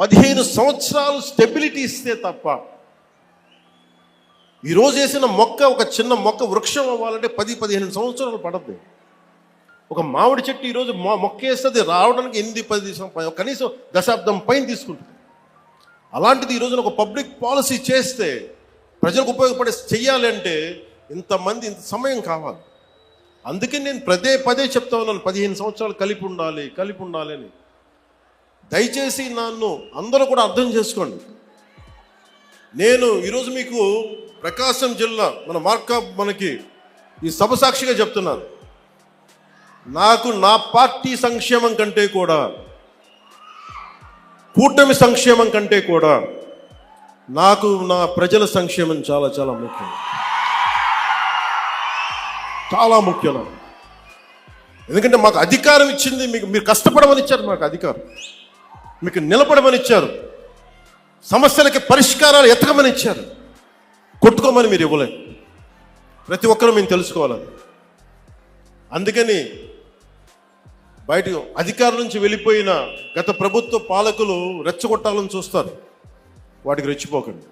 పదిహేను సంవత్సరాలు స్టెబిలిటీ ఇస్తే తప్ప ఈరోజు వేసిన మొక్క ఒక చిన్న మొక్క వృక్షం అవ్వాలంటే పది పదిహేను సంవత్సరాలు పడద్దు. ఒక మామిడి చెట్టు ఈరోజు మొ మొక్క వేస్తే అది రావడానికి ఎనిమిది పది కనీసం దశాబ్దం పైన తీసుకుంటుంది. అలాంటిది ఈ రోజున ఒక పబ్లిక్ పాలసీ చేస్తే ప్రజలకు ఉపయోగపడే చెయ్యాలి అంటే ఇంతమంది ఇంత సమయం కావాలి. అందుకే నేను ప్రదే పదే చెప్తా ఉన్నాను పదిహేను సంవత్సరాలు కలిపి ఉండాలి కలిపి ఉండాలి అని. దయచేసి నన్ను అందరూ కూడా అర్థం చేసుకోండి. నేను ఈరోజు మీకు ప్రకాశం జిల్లా మన మార్కప్ మనకి ఈ సభ సాక్షిగా చెప్తున్నాను. నాకు నా పార్టీ సంక్షేమం కంటే కూడా కూటమి సంక్షేమం కంటే కూడా నాకు నా ప్రజల సంక్షేమం చాలా చాలా ముఖ్యం. చాలా ముఖ్యం ఎందుకంటే మాకు అధికారం ఇచ్చింది మీకు మీరు కష్టపడమని ఇచ్చారు మాకు అధికారం. మీకు నిలబడమని ఇచ్చారు. సమస్యలకి పరిష్కారాలు ఎతకమని ఇచ్చారు. కొట్టుకోమని మీరు ఇవ్వలేదు. ప్రతి ఒక్కరూ మేము తెలుసుకోవాలని. అందుకని బయట అధికారం నుంచి వెళ్ళిపోయిన గత ప్రభుత్వ పాలకులు రెచ్చగొట్టాలని చూస్తారు. వాటికి రెచ్చిపోకండి.